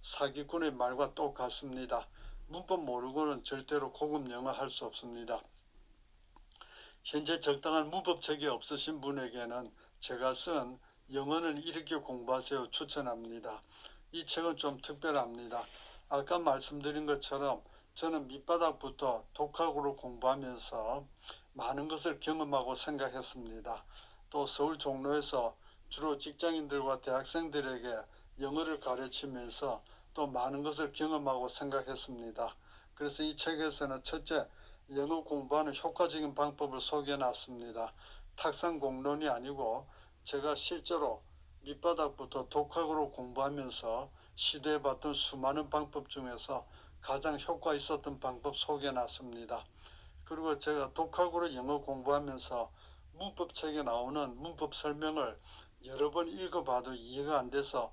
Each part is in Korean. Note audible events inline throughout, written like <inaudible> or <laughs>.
사기꾼의 말과 똑같습니다. 문법 모르고는 절대로 고급 영어 할 수 없습니다. 현재 적당한 문법책이 없으신 분에게는 제가 쓴 영어는 이렇게 공부하세요 추천합니다. 이 책은 좀 특별합니다. 아까 말씀드린 것처럼 저는 밑바닥부터 독학으로 공부하면서 많은 것을 경험하고 생각했습니다. 또 서울 종로에서 주로 직장인들과 대학생들에게 영어를 가르치면서 또 많은 것을 경험하고 생각했습니다. 그래서 이 책에서는 첫째, 영어 공부하는 효과적인 방법을 소개해 놨습니다. 탁상 공론이 아니고 제가 실제로 밑바닥부터 독학으로 공부하면서 시도해 봤던 수많은 방법 중에서 가장 효과 있었던 방법 소개해 놨습니다. 그리고 제가 독학으로 영어 공부하면서 문법책에 나오는 문법 설명을 여러 번 읽어봐도 이해가 안 돼서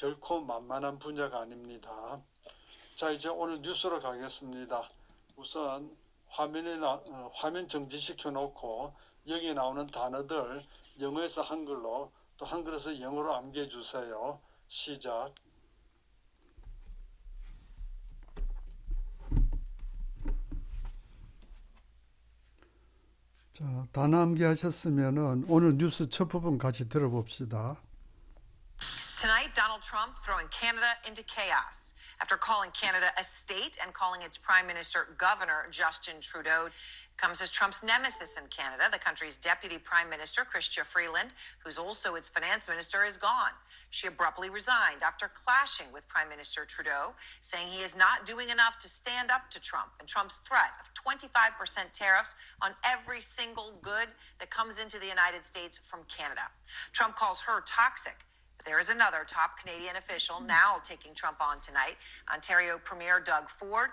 결코 만만한 분야가 아닙니다. 자 이제 오늘 뉴스로 가겠습니다. 우선 화면에 나, 어, 화면 정지시켜 놓고 여기 나오는 단어들 영어에서 한글로 또 한글에서 영어로 암기해 주세요. 시작. 자, 단어 암기하셨으면은 오늘 뉴스 첫 부분 같이 들어봅시다. Tonight, Donald Trump throwing Canada into chaos after calling Canada a state and calling its prime minister governor Justin Trudeau. Comes as Trump's nemesis in Canada, the country's deputy prime minister, Chrystia Freeland, who's also its finance minister, is gone. She abruptly resigned after clashing with Prime Minister Trudeau, saying he is not doing enough to stand up to Trump and Trump's threat of 25% tariffs on every single good that comes into the United States from Canada. Trump calls her toxic. But there is another top Canadian official now taking Trump on tonight. Ontario Premier Doug Ford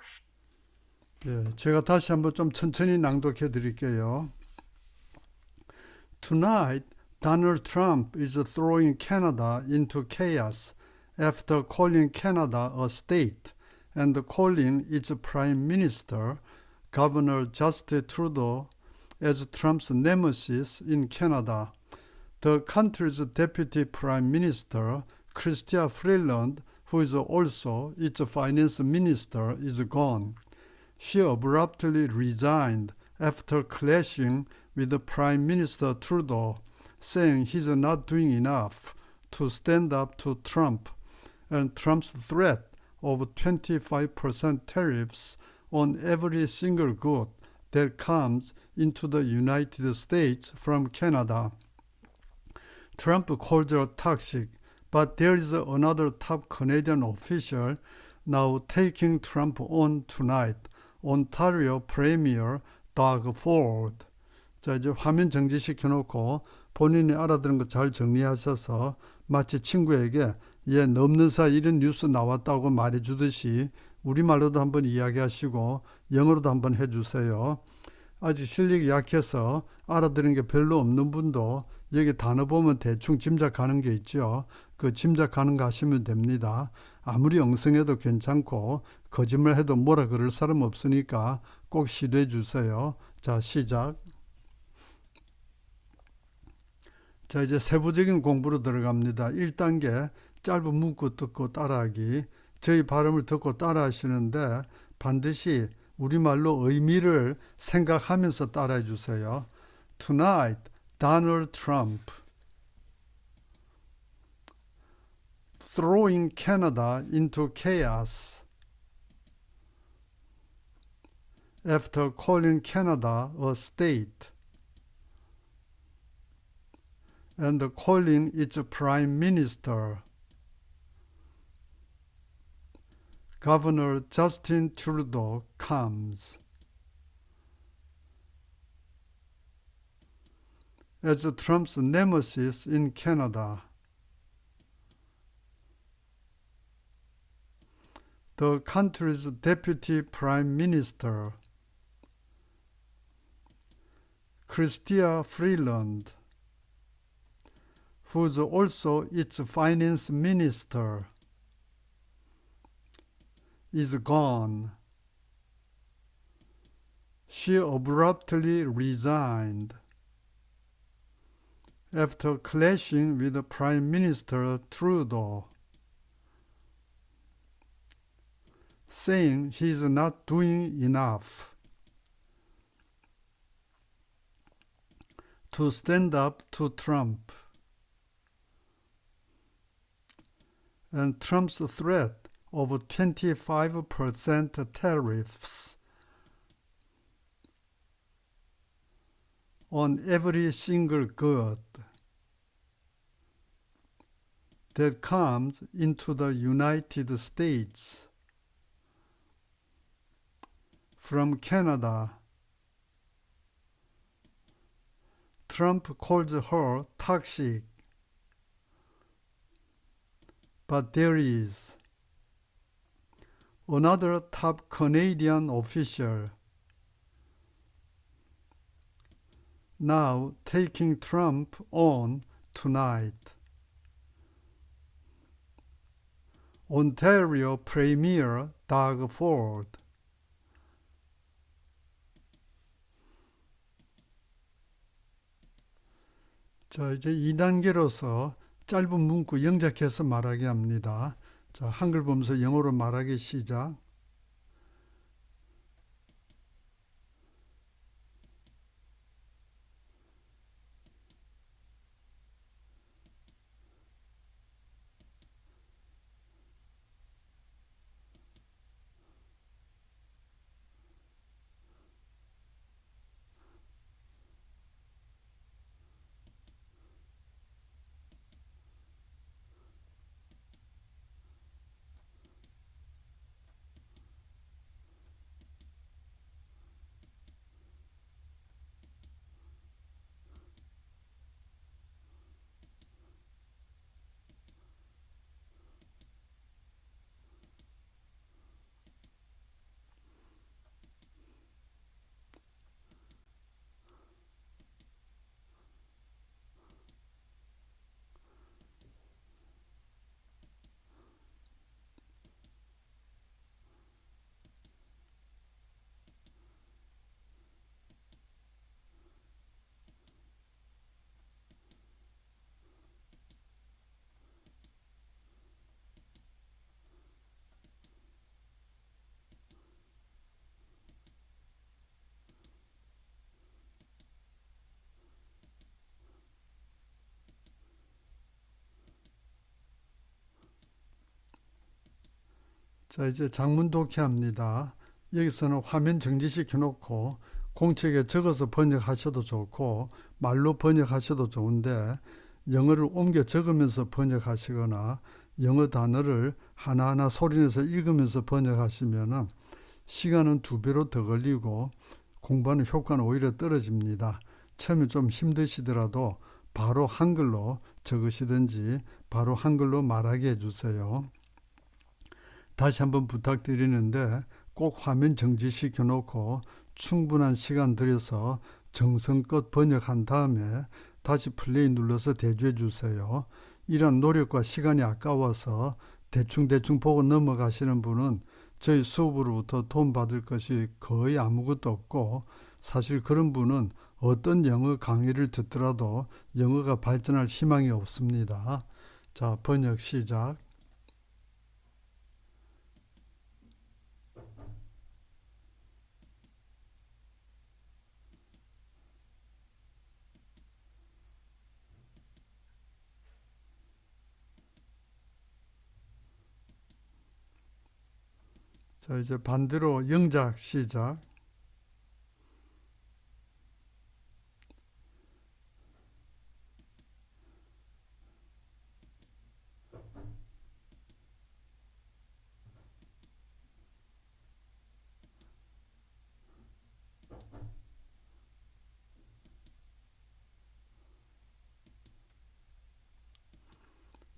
예, 제가 다시 한번 좀 천천히 낭독해 드릴게요. Tonight, Donald Trump is throwing Canada into chaos after calling Canada a state and calling its prime minister, Governor Justin Trudeau, as Trump's nemesis in Canada. The country's deputy prime minister, Chrystia Freeland, who is also its finance minister, is gone. She abruptly resigned after clashing with Prime Minister Trudeau, saying he's not doing enough to stand up to Trump and Trump's threat of 25% tariffs on every single good that comes into the United States from Canada. Trump called her toxic, but there is another top Canadian official now taking Trump on tonight. 온타리오 프리미어 다그 포드. 자 이제 화면 정지시켜 놓고 본인이 알아들은 거 잘 정리하셔서 마치 친구에게 얘 넘는 사이 이런 뉴스 나왔다고 말해 주듯이 우리말로도 한번 이야기하시고 영어로도 한번 해 주세요. 아직 실력이 약해서 알아들은 게 별로 없는 분도 여기 단어 보면 대충 짐작하는 게 있죠. 그 짐작하는 거 하시면 됩니다. 아무리 엉성해도 괜찮고 거짓말 해도 뭐라 그럴 사람 없으니까 꼭 시도해 주세요. 자, 시작. 자, 이제 세부적인 공부로 들어갑니다. 1단계 짧은 문구 듣고 따라하기. 저희 발음을 듣고 따라하시는데 반드시 우리말로 의미를 생각하면서 따라해 주세요. Tonight, Donald Trump throwing Canada into chaos after calling Canada a state. and calling its prime minister. Governor Justin Trudeau comes. As Trump's nemesis in Canada, the country's deputy prime minister, Chrystia Freeland, who's also its finance minister, is gone. She abruptly resigned after clashing with Prime Minister Trudeau, saying he's not doing enough to stand up to Trump. and Trump's threat of 25% tariffs on every single good that comes into the United States from Canada. Trump calls her toxic but there is another top Canadian official now taking Trump on tonight. Ontario Premier Doug Ford. 자, 이제 2단계로서 짧은 문구 영작해서 말하게 합니다. 자, 한글 보면서 영어로 말하기 시작. 자, 이제 장문 독해합니다. 여기서는 화면 정지시켜 놓고 공책에 적어서 번역하셔도 좋고 말로 번역하셔도 좋은데 영어를 옮겨 적으면서 번역하시거나 영어 단어를 하나하나 소리내서 읽으면서 번역하시면은 시간은 두 배로 더 걸리고 공부하는 효과는 오히려 떨어집니다. 처음에 좀 힘드시더라도 바로 한글로 적으시든지 바로 한글로 말하게 해주세요. 다시 한번 부탁드리는데 꼭 화면 정지시켜 놓고 충분한 시간 들여서 정성껏 번역한 다음에 다시 플레이 눌러서 대주해 주세요. 이런 노력과 시간이 아까워서 대충대충 보고 넘어가시는 분은 저희 수업으로부터 돈 받을 것이 거의 아무것도 없고 사실 그런 분은 어떤 영어 강의를 듣더라도 영어가 발전할 희망이 없습니다. 자, 번역 시작. 자, 이제 반대로 영작 시작.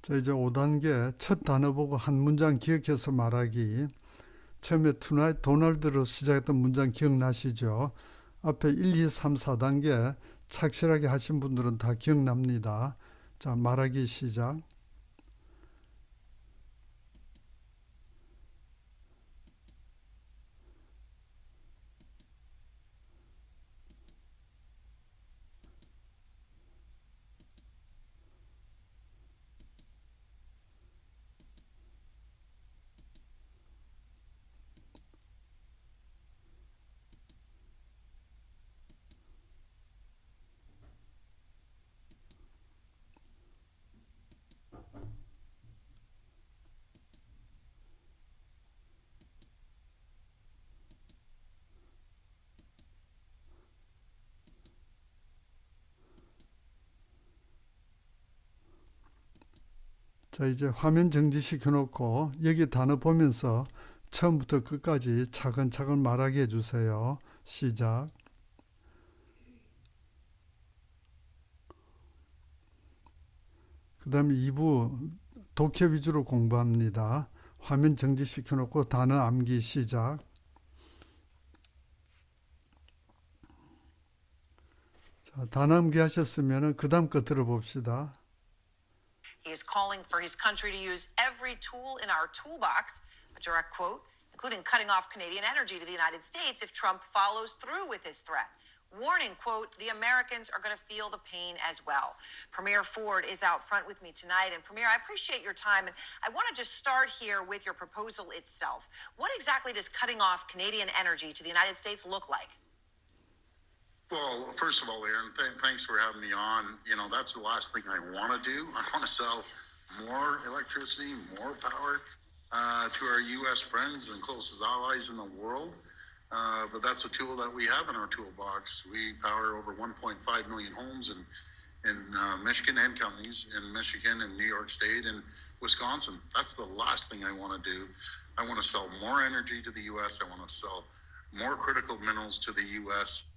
자, 이제 5단계 첫 단어 보고 한 문장 기억해서 말하기. 처음에 투나잇 도널드로 시작했던 문장 기억나시죠? 앞에 1, 2, 3, 4단계 착실하게 하신 분들은 다 기억납니다. 자, 말하기 시작. 자, 이제 화면 정지시켜 놓고 여기 단어 보면서 처음부터 끝까지 차근차근 말하게 해주세요. 시작. 그 다음에 2부 독해 위주로 공부합니다. 화면 정지시켜 놓고 단어 암기 시작. 자, 단어 암기 하셨으면 그 다음 거 들어봅시다. He is calling for his country to use every tool in our toolbox, a direct quote, including cutting off Canadian energy to the United States if Trump follows through with his threat. Warning, quote, the Americans are going to feel the pain as well. Premier Ford is out front with me tonight. And Premier, I appreciate your time. And I want to just start here with your proposal itself. What exactly does cutting off Canadian energy to the United States look like? Well, first of all, Aaron, th- thanks for having me on. You know, that's the last thing I want to do. <laughs> I want to sell more electricity, more power uh, to our U.S. friends and closest allies in the world. Uh, but that's a tool that we have in our toolbox. We power over 1.5 million homes in in uh, Michigan and counties in Michigan and New York State and Wisconsin. That's the last thing I want to do. I want to sell more energy to the U.S. I want to sell more critical minerals to the U.S.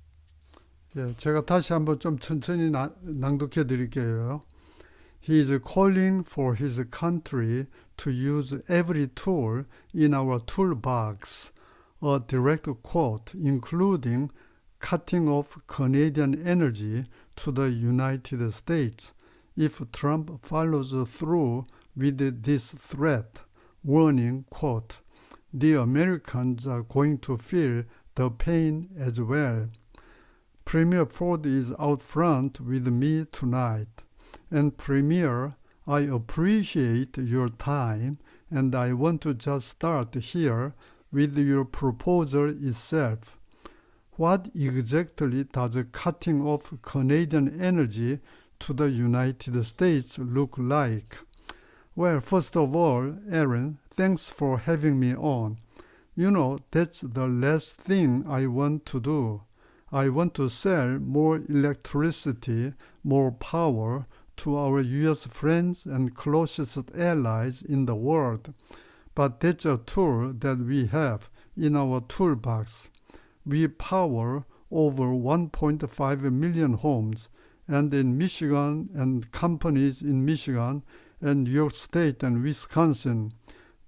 예, 제가 다시 한번 좀 천천히 나, 낭독해 드릴게요. He is calling for his country to use every tool in our toolbox, a direct quote, including cutting off Canadian energy to the United States if Trump follows through with this threat. Warning, quote, the Americans are going to feel the pain as well. Premier Ford is out front with me tonight. And Premier, I appreciate your time and I want to just start here with your proposal itself. What exactly does cutting off Canadian energy to the United States look like? Well, first of all, Aaron, thanks for having me on. You know, that's the last thing I want to do. I want to sell more electricity, more power to our US friends and closest allies in the world. But that's a tool that we have in our toolbox. We power over 1.5 million homes, and in Michigan and companies in Michigan and New York State and Wisconsin.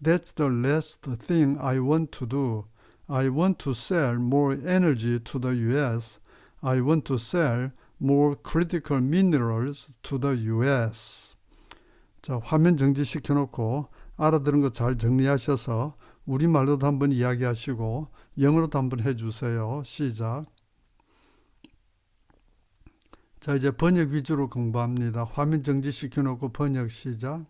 That's the last thing I want to do. I want to sell more energy to the US. I want to sell more critical minerals to the US. 자, 화면 정지시켜 놓고 알아들은 거 잘 정리하셔서 우리말로도 한번 이야기하시고 영어로도 한번 해 주세요. 시작. 자, 이제 번역 위주로 공부합니다. 화면 정지시켜 놓고 번역 시작.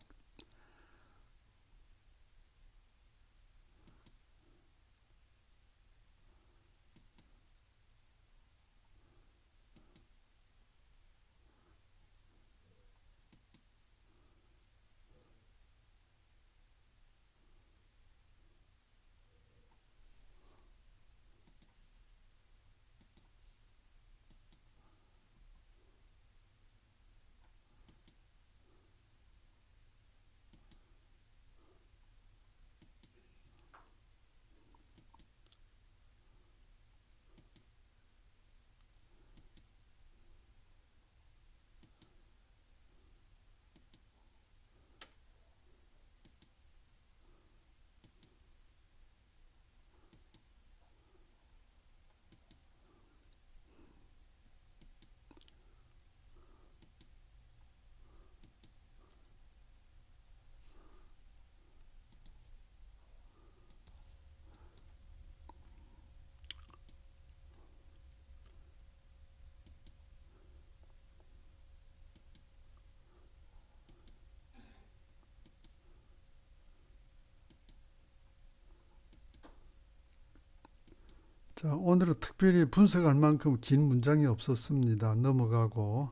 자, 오늘은 특별히 분석할 만큼 긴 문장이 없었습니다. 넘어가고.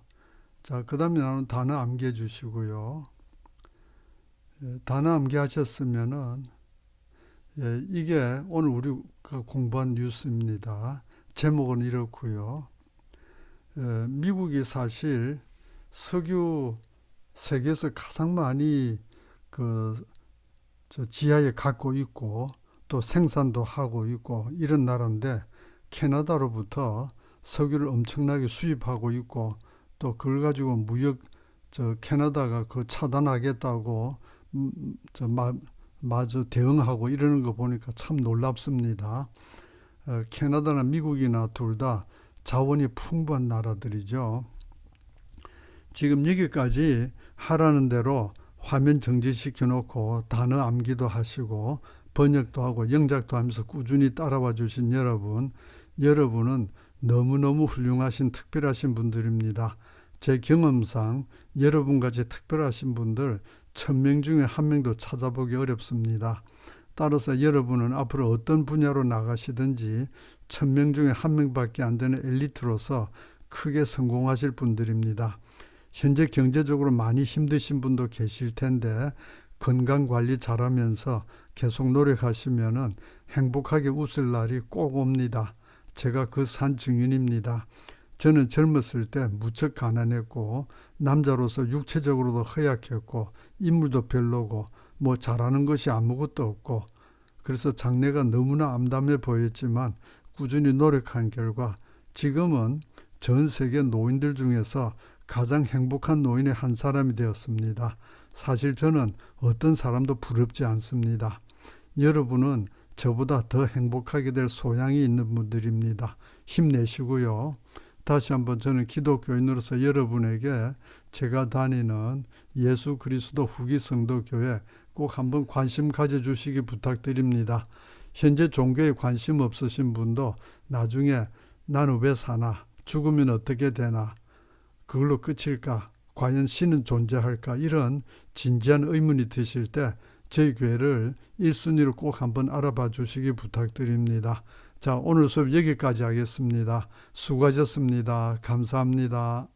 자, 그 다음에 나는 단어 암기해 주시고요. 예, 단어 암기하셨으면은, 예, 이게 오늘 우리가 공부한 뉴스입니다. 제목은 이렇고요. 예, 미국이 사실 석유 세계에서 가장 많이 그, 저 지하에 갖고 있고, 또 생산도 하고 있고 이런 나라인데 캐나다로부터 석유를 엄청나게 수입하고 있고 또 그걸 가지고 무역 저 캐나다가 그 차단하겠다고 음, 저 마, 마주 대응하고 이러는 거 보니까 참 놀랍습니다. 어, 캐나다나 미국이나 둘 다 자원이 풍부한 나라들이죠. 지금 여기까지 하라는 대로 화면 정지시켜 놓고 단어 암기도 하시고 번역도 하고 영작도 하면서 꾸준히 따라와 주신 여러분, 여러분은 너무너무 훌륭하신 특별하신 분들입니다. 제 경험상 여러분같이 특별하신 분들 천 명 중에 한 명도 찾아보기 어렵습니다. 따라서 여러분은 앞으로 어떤 분야로 나가시든지 천 명 중에 한 명밖에 안 되는 엘리트로서 크게 성공하실 분들입니다. 현재 경제적으로 많이 힘드신 분도 계실 텐데 건강 관리 잘하면서 계속 노력하시면은 행복하게 웃을 날이 꼭 옵니다. 제가 그 산 증인입니다. 저는 젊었을 때 무척 가난했고 남자로서 육체적으로도 허약했고 인물도 별로고 뭐 잘하는 것이 아무것도 없고 그래서 장래가 너무나 암담해 보였지만 꾸준히 노력한 결과 지금은 전 세계 노인들 중에서 가장 행복한 분의 한 사람이 되었습니다. 사실 저는 어떤 사람도 부럽지 않습니다. 여러분은 저보다 더 행복하게 될 소양이 있는 분들입니다. 힘내시고요. 다시 한번 저는 기독교인으로서 여러분에게 제가 다니는 예수 그리스도 후기 성도교회 꼭 한번 관심 가져주시기 부탁드립니다. 현재 종교에 관심 없으신 분도 나중에 나는 왜 사나? 죽으면 어떻게 되나? 그걸로 끝일까? 과연 신은 존재할까? 이런 진지한 의문이 드실 때 저희 교회를 1순위로 꼭 한번 알아봐 주시기 부탁드립니다. 자, 오늘 수업 여기까지 하겠습니다. 수고하셨습니다. 감사합니다.